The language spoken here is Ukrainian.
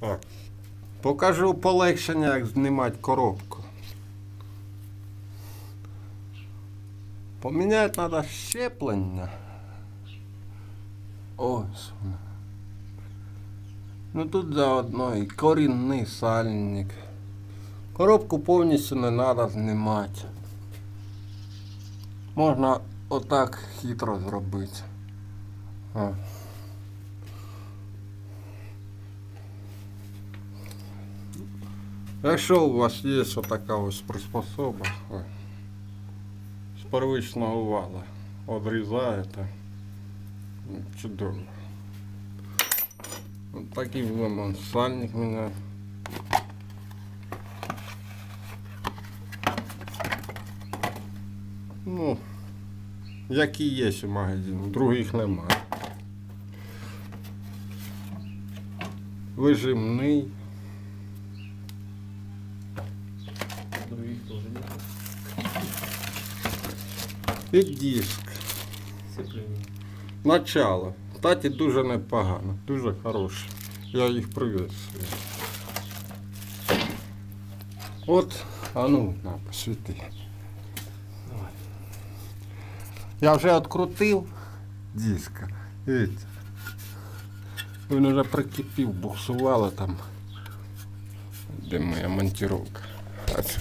Так. Покажу полегшення, як знімати коробку. Поміняти треба щеплення. Ось. Ну тут заодно і корінний сальник. Коробку повністю не треба знімати. Можна отак хитро зробити. О. Якщо у вас є отака ось приспособа, ой, з первичного вала, одрізаєте, ну, чудово. От такий вон сальник у мене. Ну, які є у магазині, других немає. Вижимний. Диск. Начало. Кстати, дуже непогано, дуже хороше. Я їх приветствую. От, а ну, на, посвіти. Я вже відкрутив диска. Видите? Він вже прикипів, буксувало там. Де моя монтировка? А це